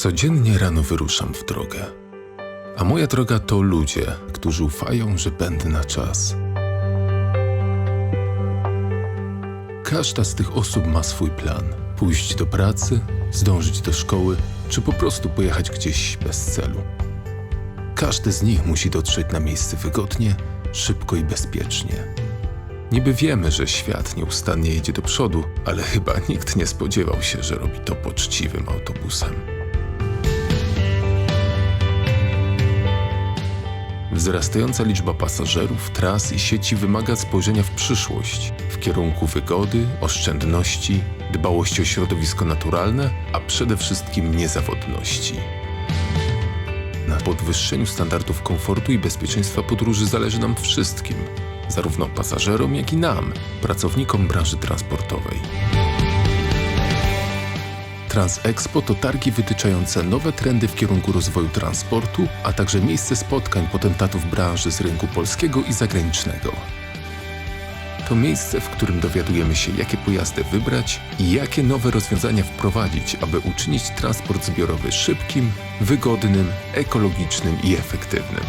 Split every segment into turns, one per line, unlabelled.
Codziennie rano wyruszam w drogę. A moja droga to ludzie, którzy ufają, że będę na czas. Każda z tych osób ma swój plan: pójść do pracy, zdążyć do szkoły, czy po prostu pojechać gdzieś bez celu. Każdy z nich musi dotrzeć na miejsce wygodnie, szybko i bezpiecznie. Niby wiemy, że świat nieustannie jedzie do przodu, ale chyba nikt nie spodziewał się, że robi to poczciwym autobusem. Wzrastająca liczba pasażerów, tras i sieci wymaga spojrzenia w przyszłość, w kierunku wygody, oszczędności, dbałości o środowisko naturalne, a przede wszystkim niezawodności. Na podwyższeniu standardów komfortu i bezpieczeństwa podróży zależy nam wszystkim, zarówno pasażerom, jak i nam, pracownikom branży transportowej. Transexpo to targi wytyczające nowe trendy w kierunku rozwoju transportu, a także miejsce spotkań potentatów branży z rynku polskiego i zagranicznego. To miejsce, w którym dowiadujemy się, jakie pojazdy wybrać i jakie nowe rozwiązania wprowadzić, aby uczynić transport zbiorowy szybkim, wygodnym, ekologicznym i efektywnym.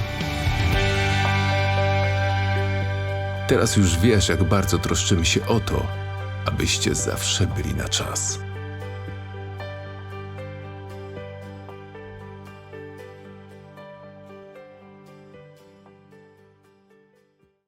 Teraz już wiesz, jak bardzo troszczymy się o to, abyście zawsze byli na czas.